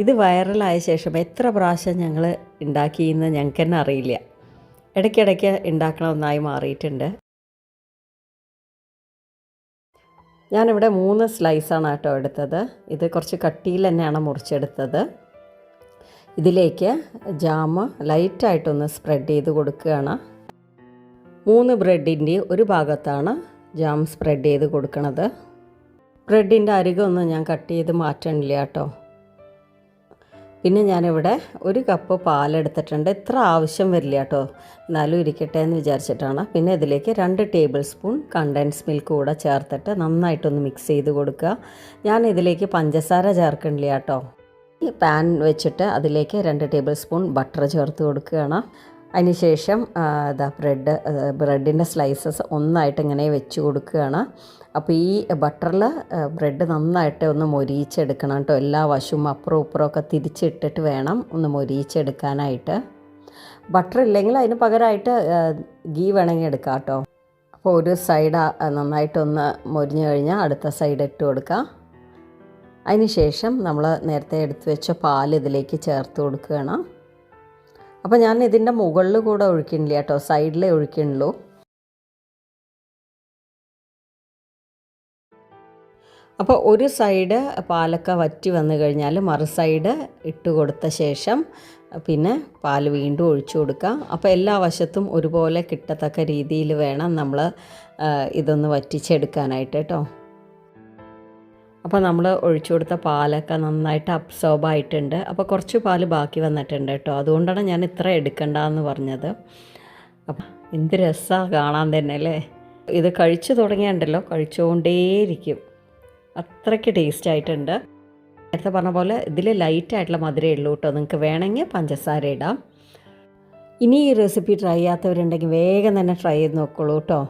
ഇത് വൈറലായ ശേഷം എത്ര പ്രാവശ്യം ഞങ്ങൾ ഉണ്ടാക്കിയെന്ന് ഞങ്ങൾക്ക് തന്നെ അറിയില്ല. ഇടയ്ക്കിടയ്ക്ക് ഉണ്ടാക്കണ ഒന്നായി മാറിയിട്ടുണ്ട്. ഞാനിവിടെ മൂന്ന് സ്ലൈസാണ് കേട്ടോ എടുത്തത്. ഇത് കുറച്ച് കട്ടിയിൽ തന്നെയാണ് മുറിച്ചെടുത്തത്. ഇതിലേക്ക് ജാമ് ലൈറ്റായിട്ടൊന്ന് സ്പ്രെഡ് ചെയ്ത് കൊടുക്കുകയാണ്. മൂന്ന് ബ്രെഡിന്റെ ഒരു ഭാഗത്താണ് ജാം സ്പ്രെഡ് ചെയ്ത് കൊടുക്കണത്. ബ്രെഡിന്റെ അരികൊന്നും ഞാൻ കട്ട് ചെയ്ത് മാറ്റണില്ല കേട്ടോ. പിന്നെ ഞാനിവിടെ ഒരു കപ്പ് പാലെടുത്തിട്ടുണ്ട്. ഇത്ര ആവശ്യം വരില്ല കേട്ടോ. എന്നാലും ഇരിക്കട്ടെ എന്ന് വിചാരിച്ചിട്ടാണ്. പിന്നെ ഇതിലേക്ക് രണ്ട് ടേബിൾ സ്പൂൺ കണ്ടൻസ് മിൽക്ക് കൂടെ ചേർത്തിട്ട് നന്നായിട്ടൊന്ന് മിക്സ് ചെയ്ത് കൊടുക്കുക. ഞാൻ ഇതിലേക്ക് പഞ്ചസാര ചേർക്കണില്ല കേട്ടോ. ഈ പാൻ വെച്ചിട്ട് അതിലേക്ക് രണ്ട് ടേബിൾ സ്പൂൺ ബട്ടർ ചേർത്ത് കൊടുക്കുകയാണ്. അതിനുശേഷം ഇതാ ബ്രെഡ് ബ്രെഡിന്റെ സ്ലൈസസ് ഒന്നായിട്ട് ഇങ്ങനെ വെച്ച് കൊടുക്കുകയാണ്. അപ്പോൾ ഈ ബട്ടറിൽ ബ്രെഡ് നന്നായിട്ട് ഒന്ന് മൊരിയിച്ചെടുക്കണം കേട്ടോ. എല്ലാ വശവും അപ്പുറവും ഇപ്പുറവും ഒക്കെ തിരിച്ചിട്ടിട്ട് വേണം ഒന്ന് മൊരിയിച്ചെടുക്കാനായിട്ട്. ബട്ടർ ഇല്ലെങ്കിൽ അതിന് പകരമായിട്ട് ഗീ വേണമെങ്കിൽ എടുക്കാം കേട്ടോ. അപ്പോൾ ഒരു സൈഡ് നന്നായിട്ടൊന്ന് മൊരിഞ്ഞു കഴിഞ്ഞാൽ അടുത്ത സൈഡ് ഇട്ട് കൊടുക്കാം. അതിന് ശേഷം നമ്മൾ നേരത്തെ എടുത്തു വെച്ച പാൽ ഇതിലേക്ക് ചേർത്ത് കൊടുക്കുകയാണ്. അപ്പോൾ ഞാൻ ഇതിന്റെ മുകളിൽ കൂടെ ഒഴിക്കണില്ല കേട്ടോ സൈഡിലേ ഒഴിക്കണുള്ളൂ. അപ്പോൾ ഒരു സൈഡ് പാലൊക്കെ വറ്റി വന്നു കഴിഞ്ഞാൽ മറു സൈഡ് ഇട്ട് കൊടുത്ത ശേഷം പിന്നെ പാൽ വീണ്ടും ഒഴിച്ചു കൊടുക്കുക അപ്പോൾ എല്ലാ വശത്തും ഒരുപോലെ കിട്ടത്തക്ക രീതിയിൽ വേണം നമ്മൾ ഇതൊന്ന് വറ്റിച്ചെടുക്കാനായിട്ട് കേട്ടോ. അപ്പോൾ നമ്മൾ ഒഴിച്ചു കൊടുത്ത പാലൊക്കെ നന്നായിട്ട് അബ്സോർബ് ആയിട്ടുണ്ട്. അപ്പോൾ കുറച്ച് പാൽ ബാക്കി വന്നിട്ടുണ്ട് കേട്ടോ. അതുകൊണ്ടാണ് ഞാൻ ഇത്ര എടുക്കണ്ടെന്ന് പറഞ്ഞത്. അപ്പം എന്ത് രസമാണ് കാണാൻ തന്നെ അല്ലേ? ഇത് കഴിച്ചു തുടങ്ങിയുണ്ടല്ലോ കഴിച്ചുകൊണ്ടേയിരിക്കും. അത്രയ്ക്ക് ടേസ്റ്റ് ആയിട്ടുണ്ട്. നേരത്തെ പറഞ്ഞ പോലെ ഇതിൽ ലൈറ്റായിട്ടുള്ള മധുരമേ ഉള്ളൂ കേട്ടോ. നിങ്ങൾക്ക് വേണമെങ്കിൽ പഞ്ചസാര ഇടാം. ഇനി ഈ റെസിപ്പി ട്രൈ ചെയ്യാത്തവരുണ്ടെങ്കിൽ വേഗം തന്നെ ട്രൈ ചെയ്ത് നോക്കുള്ളൂ കേട്ടോ.